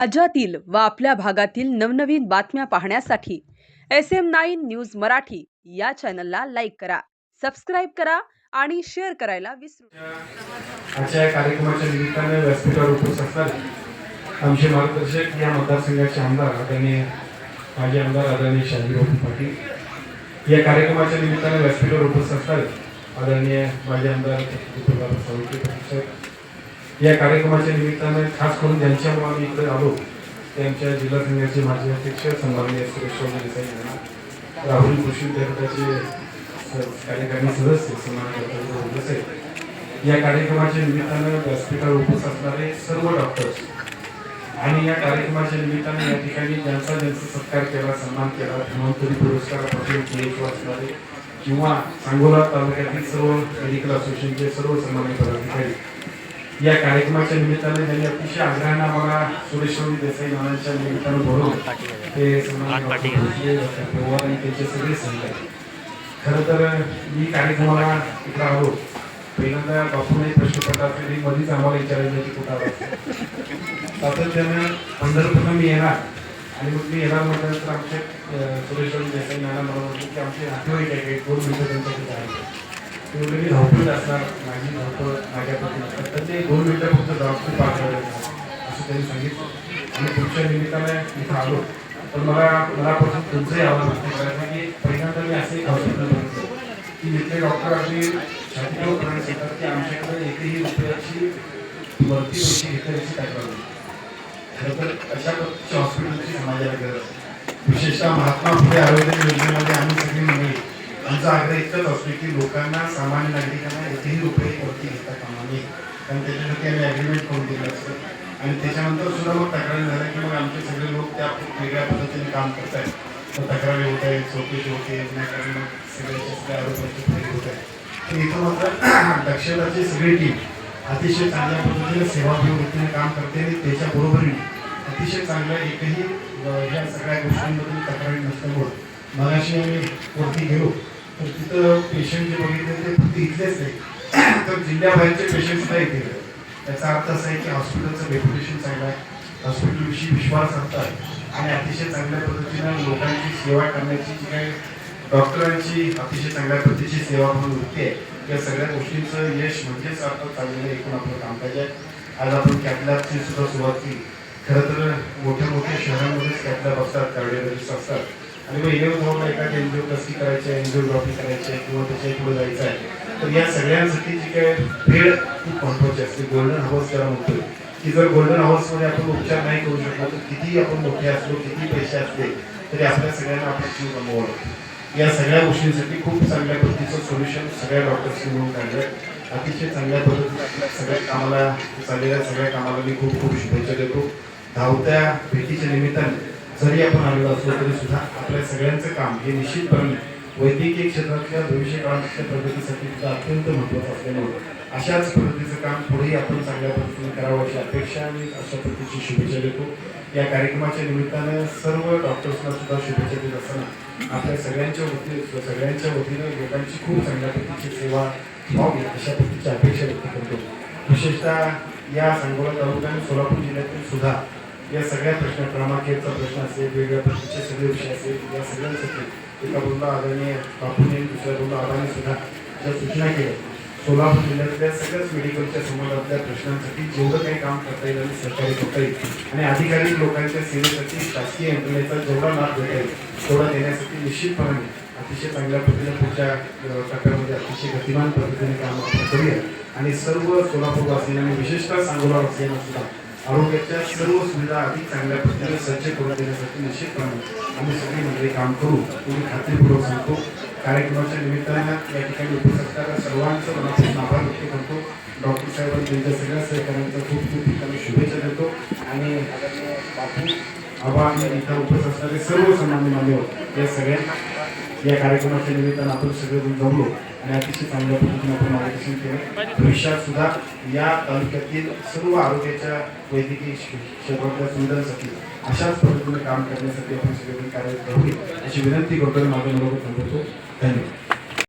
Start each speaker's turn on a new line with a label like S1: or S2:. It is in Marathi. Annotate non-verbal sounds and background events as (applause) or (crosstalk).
S1: राज्यातील व आपल्या भागातील नवनवीन बातम्या पाहण्यासाठी S M nine news Marathi या चॅनलला लाईक करा सबस्क्राईब करा आणि शेअर करायला विसरू
S2: आजच्या या कार्यक्रमाच्या निमित्ताने व्यासपीठावर उपस्थित असणारे आमचे मार्गदर्शक या मतदारसंघाचे आमदार आदरणीय माजी आमदार आदरणीय शाजीभाऊ पाटील. या कार्यक्रमाच्या निमित्ताने व्यासपीठावर उपस्थित असणारे आदरणीय माजी आमदार विठ्ठलराव सावंत पाटील या कार्यक्रमाच्या निमित्ताने खास करून ज्यांच्यामुळे आम्ही इकडे आलो त्यांच्या जिल्हा संघाचे माजी अध्यक्ष सन्माननीय सुरेशराव देसाई यांना राहुल कृषी विद्यापीठाचे कार्यकारी सदस्य सन्माननीय देसाई या कार्यक्रमाच्या निमित्तानं व्यासपीठावर उपस्थित असणारे सर्व डॉक्टर्स आणि या कार्यक्रमाच्या निमित्ताने या ठिकाणी ज्यांचा ज्यांचा सत्कार केला सन्मान केला धन्वंतरी पुरस्कारापासून पीएच असणारे किंवा सांगोला तालुक्यातील सर्व मेडिकल असोसिएशनचे सर्व सन्मान्य पदाधिकारी या कार्यक्रमाच्या निमित्ताने त्यांनी अतिशय आग्रहानं आम्हाला सुरेशराव देसाई नावांच्या निमित्तानं बोलवलं ते पवार आणि त्यांचे सगळे सहकारी खरं तर मी कार्यक्रमाला इकडं आलो. पहिल्यांदा बापूने प्रश्न पडला तरी मध्येच आम्हाला विचारायचं की कुठं आला सातत्यानं पंढरपूरला मी येणार. आणि मग मी येणार म्हटल्यानंतर आमचे अं, सुरेशराव देसाई मॅडम मला म्हटलं की आमचे नातेवाईक आहे दोन मिनिटं त्यांच्याकडे आहे ते मी धावपळीत असणार माझी धावपळ माझ्यापासून असणार तर ते दोन मिनटं फक्त जबाबदारी पार करायला असं त्यांनी सांगितलं. आणि पुढच्या निमित्ताने इथं आलो. तर मला मला मनापासून तुमचंही आवाज व्यक्त कारण की पहिल्यांदा मी असंही हॉस्पिटल बघितलं की जिथले डॉक्टर अगदी छातीवर प्रवेश येतात की आमच्याकडे एकही रुपयाची वरती पैसे घेतल्याची तक्रार नाही खरं तर अशा प्रकारची हॉस्पिटलची समाजाला गरज विशेषतः महात्मा फुले आरोग्य योजनेमध्ये आम्ही सगळी मंडळी आमचा आग्रह इतकाच असतो की लोकांना सामान्य नागरिकांना एकही रुपये वरती घेता कामा नये. कारण त्याच्यासाठी आम्ही ॲग्रीमेंट करून दिलं असतं. आणि त्याच्यानंतर सुद्धा मग तक्रारी झाल्या की मग आमचे सगळे लोक त्या वेगळ्या पद्धतीने काम करत आहेत मग तक्रारी होत आहेत चौकशी होते विनाकारण मग सगळ्याच्या सगळ्या आरोपांची फेरी होत आहे. तर इथं मात्र (clears throat) दक्षताची सगळी टीम अतिशय चांगल्या पद्धतीने सेवाभावी काम करते आणि त्याच्याबरोबरीने अतिशय चांगल्या एकही या सगळ्या गोष्टींमधून तक्रारी नसल्यामुळं मगाशी आम्ही वरती घेऊ तर तिथं पेशंट जे बघितले ते फक्त इथलेच नाही. तर जिल्ह्याबाहेरचे पेशंट नाही इथे त्याचा अर्थ असा आहे की हॉस्पिटलचं रेप्युटेशन चांगलं आहे. हॉस्पिटलविषयी विश्वास आहे. आणि अतिशय चांगल्या पद्धतीनं लोकांची सेवा करण्याची जी काही डॉक्टरांची अतिशय चांगल्या पद्धतीची सेवा म्हणून वृत्ती आहे या सगळ्या गोष्टींचं यश म्हणजेच अर्थात चांगलं एकूण आपलं कामकाज आहे. आज आपण कॅपलॅबची सुद्धा सुरुवात केली. खरं तर मोठ्या मोठ्या शहरांमध्येच कॅपलॅब असतात कार्डिओलॉजिस्ट असतात. आणि मग येऊन एका एखादी एन्जिओप्लास्टी करायची आहे एन्जिओग्राफी करायची आहे किंवा त्याच्या पुढे जायचं आहे. तर या सगळ्यांसाठी जी काय वेळ खूप महत्त्वाची असते. गोल्डन हाऊस ज्याला म्हणतोय. की जर गोल्डन हाऊसमध्ये आपण उपचार नाही करू शकलो तर किती आपण मोठे असलो किती पैसे असले तरी आपल्या सगळ्यांना आपण जीव गमवावं लागतो. या सगळ्या गोष्टींसाठी खूप चांगल्या पद्धतीचं सोल्युशन सगळ्या डॉक्टर्सनी मिळून काढलं अतिशय चांगल्या पद्धतीने आपल्या सगळ्या कामाला चाललेल्या सगळ्या कामाला मी खूप खूप शुभेच्छा देतो. धावत्या भेटीच्या निमित्ताने जरी आपण आलेलो असलो तरी सुद्धा आपल्या सगळ्यांचं काम हे निश्चितपणे वैद्यकीय क्षेत्रातल्या भविष्य काळातल्या प्रगतीसाठी सुद्धा अत्यंत महत्त्वाचं असल्यामुळे अशाच पद्धतीचं काम पुढेही आपण चांगल्या पद्धतीने करावं अशी अपेक्षा आणि अशा पद्धतीची शुभेच्छा देतो. या कार्यक्रमाच्या निमित्तानं सर्व डॉक्टर्सना सुद्धा शुभेच्छा देत असताना आपल्या सगळ्यांच्या वती सगळ्यांच्या वतीनं लोकांची खूप चांगल्या पद्धतीची सेवा व्हावी अशा पद्धतीची अपेक्षा व्यक्त करतो. विशेषतः या सांगोला तालुका आणि सोलापूर जिल्ह्यातील सुद्धा या सगळ्या प्रश्न क्रमांकेचा प्रश्न असेल वेगवेगळ्या पद्धतीचे सगळे विषय असेल या सगळ्यांसाठी एका बोलला आदरणीय बापूने दुसऱ्या बोलला आदाने सुद्धा ज्या सूचना केल्या सोलापूर जिल्ह्यातल्या सगळ्याच मेडिकलच्या संबंधातल्या प्रश्नांसाठी जेवढं काही काम करता येईल आणि सहकार्य करता येईल आणि अधिकारी लोकांच्या सेवेसाठी शासकीय यंत्रणेचा जेवढा लाभ देता येईल तेवढा देण्यासाठी निश्चितपणे अतिशय चांगल्या पद्धतीने पुढच्या टप्प्यामध्ये अतिशय गतिमान पद्धतीने काम आपण करूया. आणि सर्व सोलापूरवासियांना विशेषतः सांगोला वासियांना सुद्धा आरोग्याच्या सर्व सुविधा अधिक चांगल्या पद्धतीने सज्ज करून देण्यासाठी निश्चितपणे आम्ही सगळी मंडळी काम करू. तुम्ही खात्रीपूर्वक सांगतो. कार्यक्रमाच्या निमित्तानं या ठिकाणी उपस्थित असणाऱ्या सर्वांचं मनापासून आभार व्यक्त करतो. डॉक्टर साहेबांनी त्यांच्या सगळ्या सहकाऱ्यांचा खूप खूप ठिकाणी शुभेच्छा देतो. आणि बापू आबा आणि इथं उपस्थित असणारे सर्व सन्मान्य मान्यवर या सगळ्यांना या कार्यक्रमाच्या निमित्तानं आपण सगळेजण जमलो आणि अतिशय चांगल्या पद्धतीने आपण मार्गदर्शन केलं. भविष्यात सुद्धा या तालुक्यातील सर्व आरोग्याच्या वैद्यकीय क्षेत्रातल्या सुविधांसाठी अशाच पद्धतीने काम करण्यासाठी आपण सगळेजण कार्य करूया अशी विनंती करतो आणि माझं मनोगत थांबवतो. धन्यवाद.